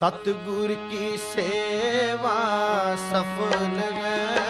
ਤਤ ਗੁਰ ਕੀ ਸੇਵਾ ਸਫਲ ਹੈ।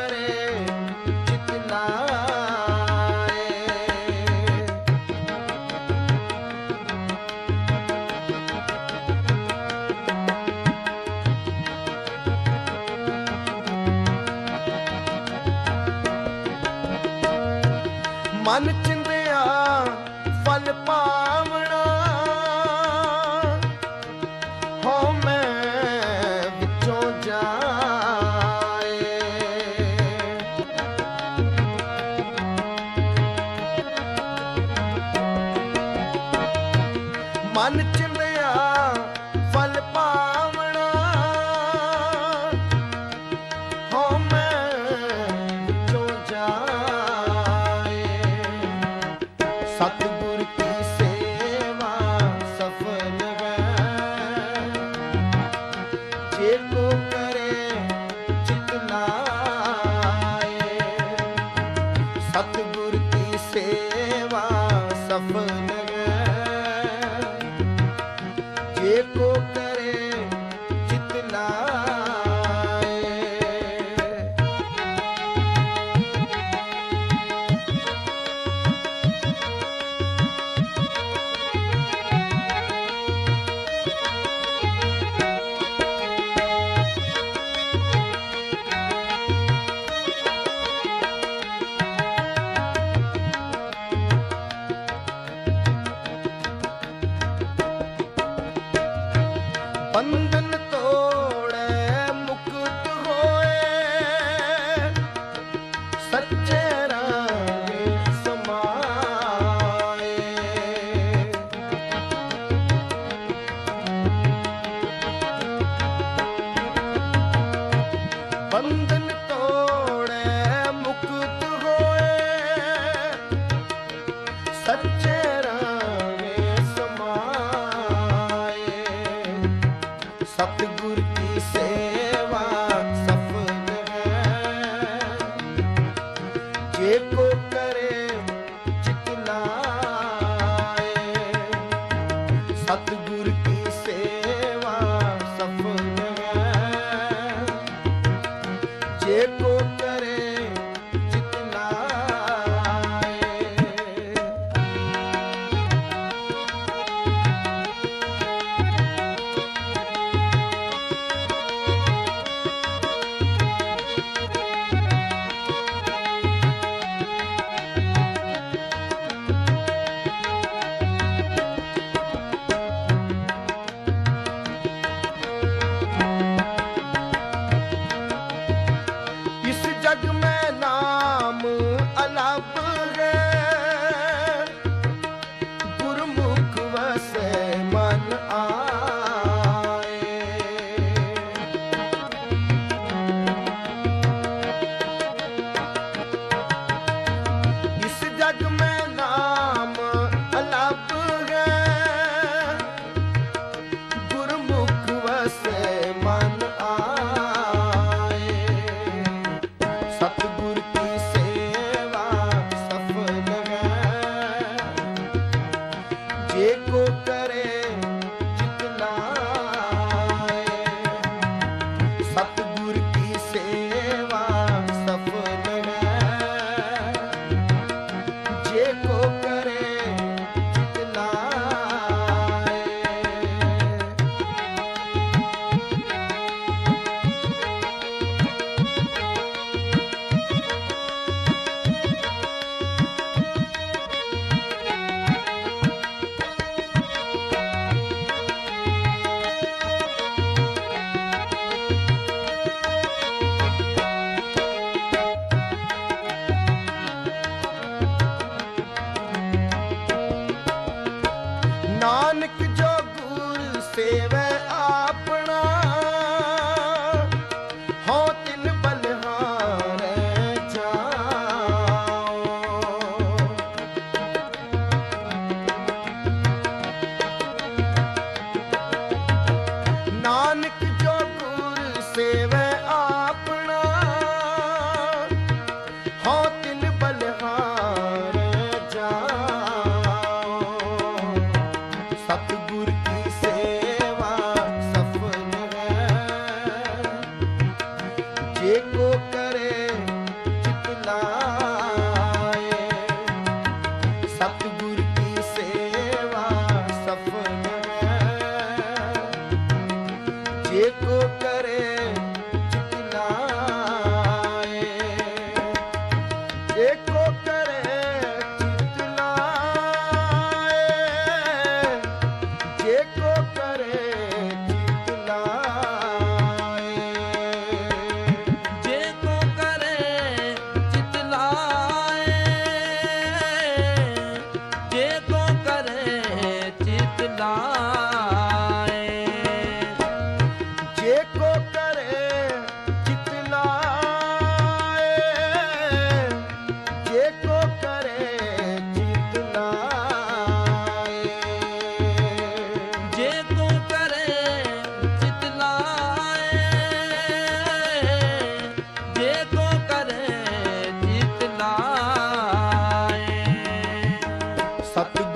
i Capri.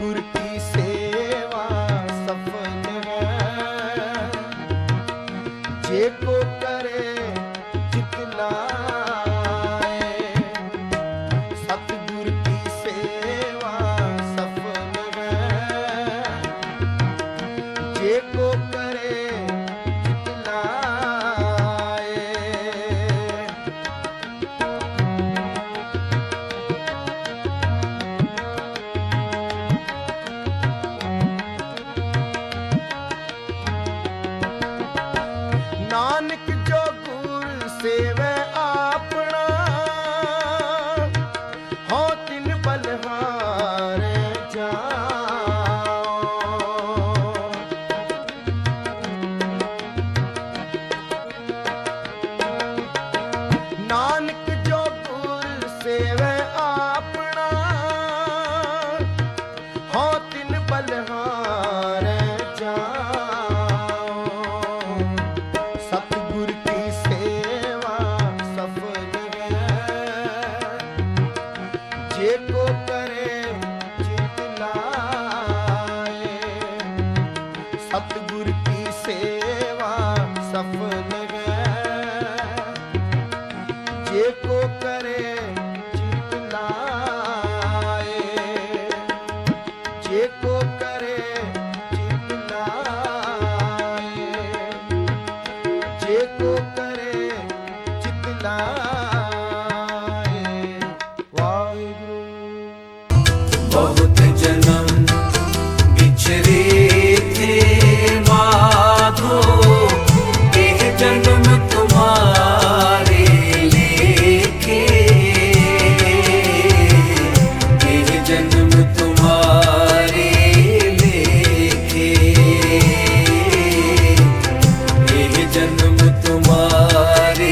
जन्म तुम्हारे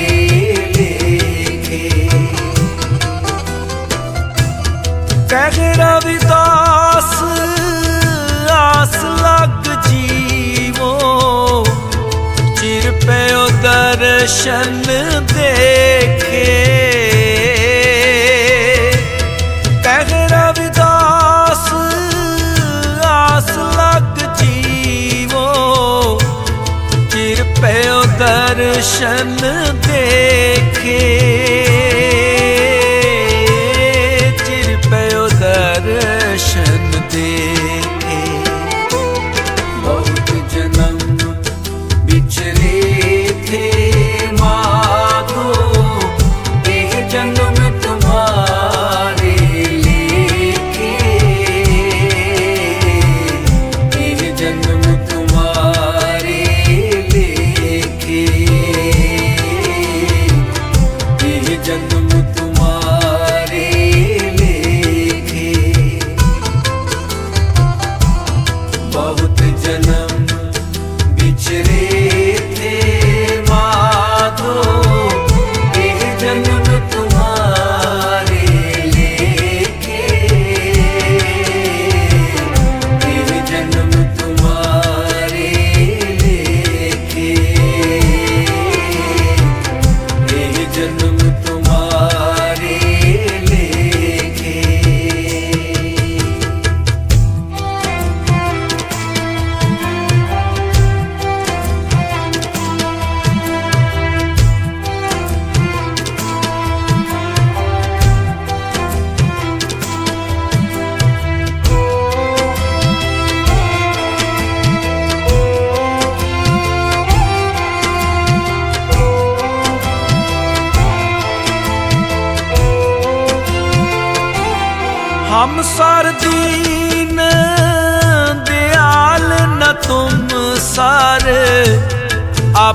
लेखे कह रविदास आस लग जीवो चिर पे दर्शन दे दर्शन देखे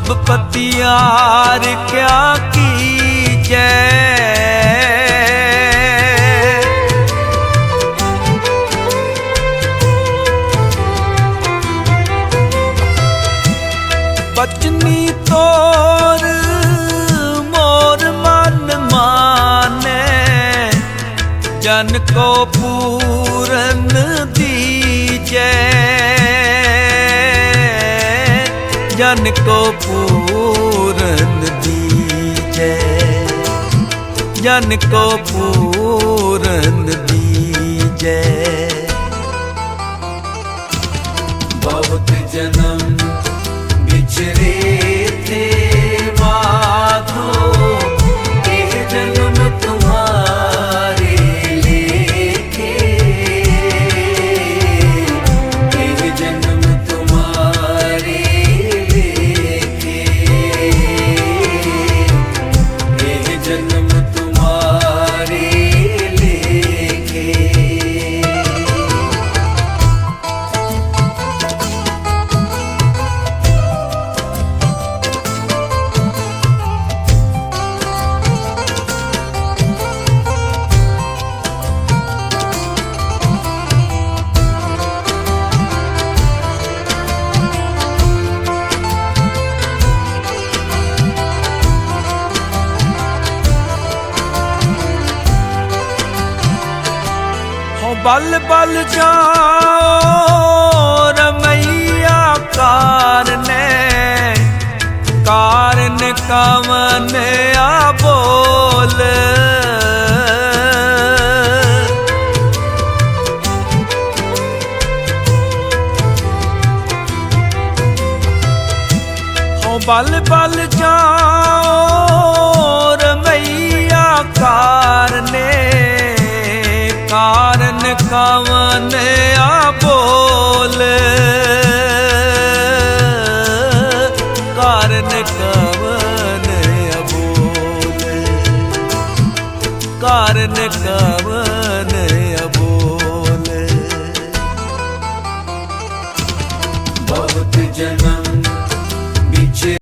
ਸਭ ਪਤਿਆਰ ਕਿਆ ਕੀਜੈ? ਬਚਨੀ ਤੋਰ ਮੋਰ ਮਨ ਮਾਨੈ ਜਨ ਕੋ ਪੂਰਨ ਦੀਜੈ। ਜਨ ਕੋ ਪੂਰਨ ਦੀਜੈ। ਜਨ ਕੋ ਪੂਰਨ ਦੀਜੈ। ਬਹੁਤ ਜਨਮ ਵਿਚਰੇ ਹੋ ਪਲ ਬਲ ਜਾਓ ਰਮਈਆ ਕਾਰਨੇ ਕਾਰਨ ਕਵਨ ਆ ਬੋਲ। ਹੋ ਬਲ ਬਲ